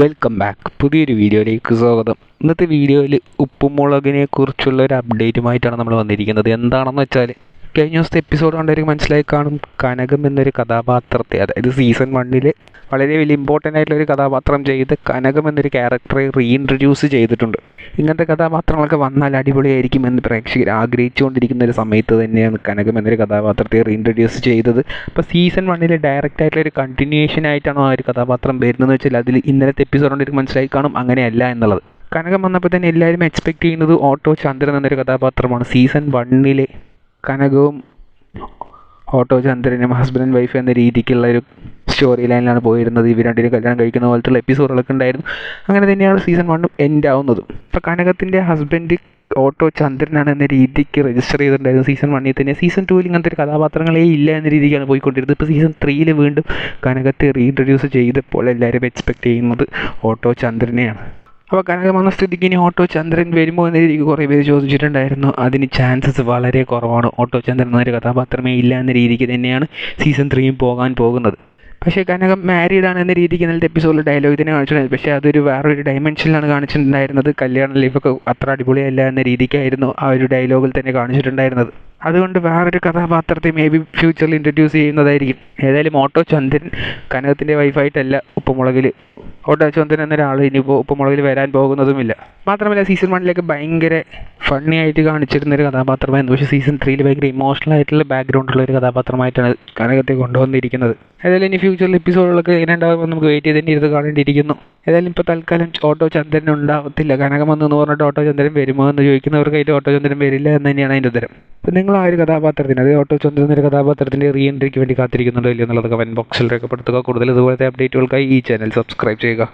Welcome back പുതിയൊരു വീഡിയോയിലേക്ക് സ്വാഗതം. ഇന്നത്തെ വീഡിയോയിൽ ഉപ്പുമുളകിനെ കുറിച്ചുള്ള ഒരു അപ്ഡേറ്റുമായിട്ടാണ് നമ്മൾ വന്നിരിക്കുന്നത്. എന്താണെന്ന് വെച്ചാൽ കഴിഞ്ഞ ദിവസത്തെ എപ്പിസോഡ് കണ്ടവർക്ക് മനസ്സിലായി കാണും കനകം എന്നൊരു കഥാപാത്രത്തെ. അതായത് സീസൺ വണ്ണിൽ വളരെ വലിയ ഇമ്പോർട്ടന്റ് ആയിട്ടുള്ള ഒരു കഥാപാത്രം ചെയ്ത് കനകം എന്നൊരു ക്യാരക്ടറെ റീഇൻട്രൊഡ്യൂസ് ചെയ്തിട്ടുണ്ട്. ഇങ്ങനത്തെ കഥാപാത്രങ്ങളൊക്കെ വന്നാൽ അടിപൊളിയായിരിക്കും എന്ന് പ്രേക്ഷകർ ആഗ്രഹിച്ചുകൊണ്ടിരിക്കുന്ന ഒരു സമയത്ത് തന്നെയാണ് കനകം എന്നൊരു കഥാപാത്രത്തെ റീഇൻട്രൊഡ്യൂസ് ചെയ്തത്. അപ്പോൾ സീസൺ വണ്ണിലെ ഡയറക്റ്റ് ആയിട്ടുള്ള ഒരു കണ്ടിന്യൂഷൻ ആയിട്ടാണോ ആ ഒരു കഥാപാത്രം വരുന്നതെന്ന് വെച്ചാൽ അതിൽ ഇന്നലത്തെ എപ്പിസോഡ് കണ്ടിട്ട് മനസ്സിലായി കാണും അങ്ങനെയല്ല എന്നുള്ളത്. കനകം വന്നപ്പോൾ തന്നെ എല്ലാവരും എക്സ്പെക്ട് ചെയ്യുന്നത് ഓട്ടോ ചന്ദ്രൻ എന്നൊരു കഥാപാത്രമാണ്. സീസൺ വണ്ണിലെ കനകവും ഓട്ടോ ചന്ദ്രനും ഹസ്ബൻഡ് ആൻഡ് വൈഫ് എന്ന രീതിക്കുള്ള ഒരു സ്റ്റോറി ലൈനിലാണ് പോയിരുന്നത്. ഇവർ രണ്ടിനും കല്യാണം കഴിക്കുന്ന പോലത്തുള്ള എപ്പിസോഡുകളൊക്കെ ഉണ്ടായിരുന്നു. അങ്ങനെ തന്നെയാണ് സീസൺ വണ്ണും എൻഡ് ആവുന്നതും. അപ്പോൾ കനകത്തിന്റെ ഹസ്ബൻഡ് ഓട്ടോ ചന്ദ്രനാണ് എന്ന രീതിക്ക് രജിസ്റ്റർ ചെയ്തിട്ടുണ്ടായിരുന്നു സീസൺ വണ്ണിൽ തന്നെ. സീസൺ ടൂവിൽ ഇങ്ങനത്തെ ഒരു കഥാപാത്രങ്ങളേ ഇല്ല എന്ന രീതിക്കാണ് പോയിക്കൊണ്ടിരുന്നത്. ഇപ്പോൾ സീസൺ ത്രീയിൽ വീണ്ടും കനകത്തെ റീഇൻട്രൊഡ്യൂസ് ചെയ്തപ്പോൾ എല്ലാവരും എക്സ്പെക്ട് ചെയ്യുന്നത് ഓട്ടോ ചന്ദ്രനെയാണ്. അപ്പോൾ കനകം വന്ന സ്ഥിതിക്ക് ഇനി ഓട്ടോ ചന്ദ്രൻ വരുമോ എന്ന രീതിക്ക് കുറേ പേര് ചോദിച്ചിട്ടുണ്ടായിരുന്നു. അതിന് ചാൻസസ് വളരെ കുറവാണ്. ഓട്ടോ ചന്ദ്രൻ എന്നൊരു കഥാപാത്രമേ ഇല്ല എന്ന രീതിക്ക് തന്നെയാണ് സീസൺ ത്രീയും പോകാൻ പോകുന്നത്. പക്ഷേ കനകം മാരീഡ് ആണ് എന്ന രീതിക്ക് ഇന്നലത്തെ എപ്പിസോഡിൽ ഡയലോഗ് തന്നെ കാണിച്ചിട്ടുണ്ടായിരുന്നു. പക്ഷേ അതൊരു വേറൊരു ഡയമെൻഷനിലാണ് കാണിച്ചിട്ടുണ്ടായിരുന്നത്. കല്യാണ ലൈഫൊക്കെ അത്ര അടിപൊളിയല്ല എന്ന രീതിക്കായിരുന്നു ആ ഒരു ഡയലോഗിൽ തന്നെ കാണിച്ചിട്ടുണ്ടായിരുന്നത്. അതുകൊണ്ട് വേറൊരു കഥാപാത്രത്തെ മേ ബി ഫ്യൂച്ചറിൽ ഇൻട്രൊഡ്യൂസ് ചെയ്യുന്നതായിരിക്കും. ഏതായാലും ഓട്ടോ ചന്ദ്രൻ കനകത്തിന്റെ വൈഫായിട്ടല്ല ഉപ്പുമുളകിൽ ഓട്ടോ ചന്ദ്രൻ എന്നൊരാൾ ഇനിയിപ്പോൾ ഉപ്പുമുളകിൽ വരാൻ പോകുന്നതുമില്ല. മാത്രമല്ല സീസൺ വണ്ണിലേക്ക് ഭയങ്കര ഫണ്ണി ആയിട്ട് കാണിച്ചിരുന്ന ഒരു കഥാപാത്രമായിരുന്നു. പക്ഷേ സീസൺ ത്രീയിൽ ഭയങ്കര ഇമോഷണൽ ആയിട്ടുള്ള ബാക്ക്ഗ്രൗണ്ട് ഉള്ള ഒരു കഥാപാത്രമായിട്ടാണ് കനകത്തെ കൊണ്ടുവന്നിരിക്കുന്നത്. ഏതായാലും ഇനി ഫ്യൂച്ചറിൽ എപ്പിസോഡുകളൊക്കെ എങ്ങനെ ഉണ്ടാകുമ്പോൾ നമുക്ക് വെയിറ്റ് ചെയ്ത് തന്നെ ഇരുന്ന് കാണേണ്ടിയിരിക്കുന്നു. ഏതായാലും ഇപ്പോൾ തൽക്കാലം ഓട്ടോ ചന്ദ്രൻ ഉണ്ടാവത്തില്ല. കനകം വന്നു പറഞ്ഞിട്ട് ഓട്ടോ ചന്ദ്രൻ വരുമോ എന്ന് ചോദിക്കുന്നവർക്കായിട്ട് ഓട്ടോ ചന്ദ്രൻ വരില്ല എന്ന് തന്നെയാണ് അതിന്റെ ഉത്തരം. അപ്പോൾ നിങ്ങൾ ആ ഒരു കഥാപാത്രത്തിന് അതായത് ഓട്ടോ ചന്ദ്രൻ എന്നൊരു കഥാപാത്രത്തിന്റെ റീ എൻട്രിക്ക് വേണ്ടി കാത്തിരിക്കുന്നുണ്ടോ ഇല്ലയോ എന്നുള്ളത് കമന്റ് ബോക്സിൽ രേഖപ്പെടുത്തുക. കൂടുതൽ ഇതുപോലത്തെ അപ്ഡേറ്റുകൾക്കായി ഈ ചാനൽ സബ്സ്ക്രൈബ് ചെയ്യുക.